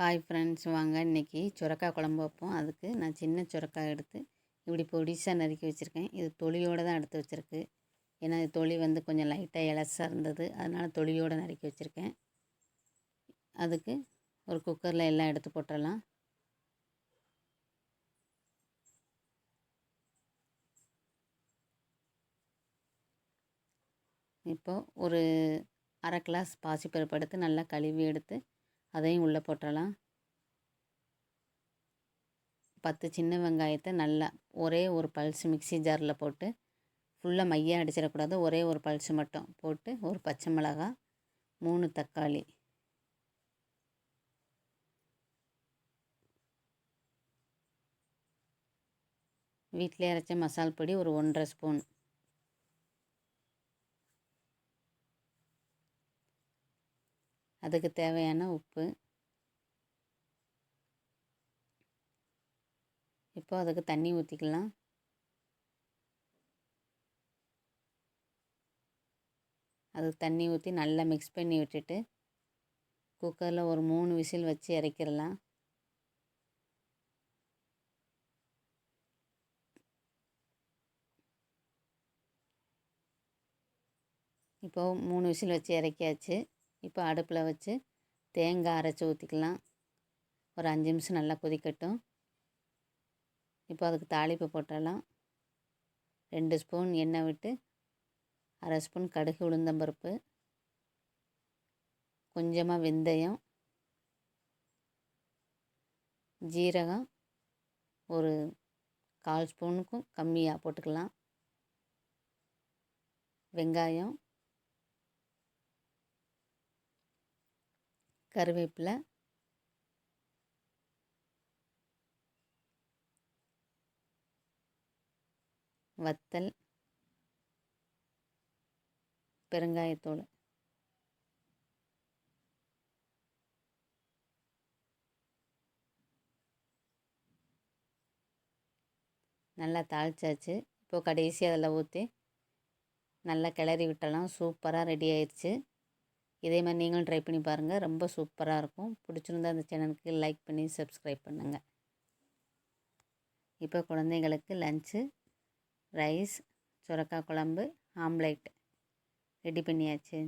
Hi friends வாங்க. இன்றைக்கி சுரக்காய் குழம்பு வைப்போம். அதுக்கு நான் சின்ன சுரக்காய் எடுத்து இப்படி பொடிசாக நறுக்கி வச்சுருக்கேன். இது தொழியோடு தான் எடுத்து வச்சுருக்கு. ஏன்னா இது தொலி வந்து கொஞ்சம் லைட்டாக இலசாக இருந்தது. அதனால் தொழியோடு நறுக்கி வச்சுருக்கேன். அதுக்கு ஒரு குக்கரில் எல்லாம் எடுத்து போட்டுடலாம் இப்போது ஒரு அரை கிளாஸ் பாசிப்பருப்பு எடுத்து நல்லா கழுவி எடுத்து அதையும் உள்ளே போட்டுடலாம் பத்து சின்ன வெங்காயத்தை நல்லா ஒரே ஒரு பல்ஸ் மிக்சி ஜாரில் போட்டு ஃபுல்லாக மையாக அடிச்சிடக்கூடாது. ஒரே ஒரு பல்ஸ் மட்டும் போட்டு ஒரு பச்சை மிளகா மூணு தக்காளி. வீட்டிலே அரைச்ச மசால் பொடி ஒரு ஒன்றரை ஸ்பூன். அதுக்கு தேவையான உப்பு. இப்போ அதுக்கு தண்ணி ஊற்றிக்கலாம் அதுக்கு தண்ணி ஊற்றி நல்லா மிக்ஸ் பண்ணி விட்டுட்டு குக்கரில் ஒரு மூணு விசில் வச்சு இறக்கிடலாம் இப்போது மூணு விசில் வச்சு இறக்கியாச்சு இப்போ அடுப்பில் வச்சு தேங்காய் அரைச்சி ஊற்றிக்கலாம் ஒரு அஞ்சு நிமிஷம் நல்லா கொதிக்கட்டும். இப்போ அதுக்கு தாளிப்பு போட்டலாம் ரெண்டு ஸ்பூன் எண்ணெய் விட்டு அரை ஸ்பூன் கடுகு உளுந்தம்பருப்பு கொஞ்சமாக வெந்தயம். ஜீரகம். ஒரு கால் ஸ்பூனுக்கும் கம்மியாக போட்டுக்கலாம். வெங்காயம். கருவேப்பிலை. வத்தல். பெருங்காயத்தூள். நல்லா தாளிச்சாச்சு. இப்போது கடைசி அதில் ஊற்றி நல்லா கிளறி விட்டலாம். சூப்பராக ரெடி ஆயிடுச்சு இதே மாதிரி நீங்களும் ட்ரை பண்ணி பாருங்கள் ரொம்ப சூப்பராக இருக்கும். பிடிச்சிருந்தா அந்த சேனலுக்கு லைக் பண்ணி சப்ஸ்கிரைப் பண்ணுங்கள் இப்போ குழந்தைங்களுக்கு லஞ்சு ரைஸ் சுரக்காய் குழம்பு ஆம்லேட் ரெடி பண்ணியாச்சு.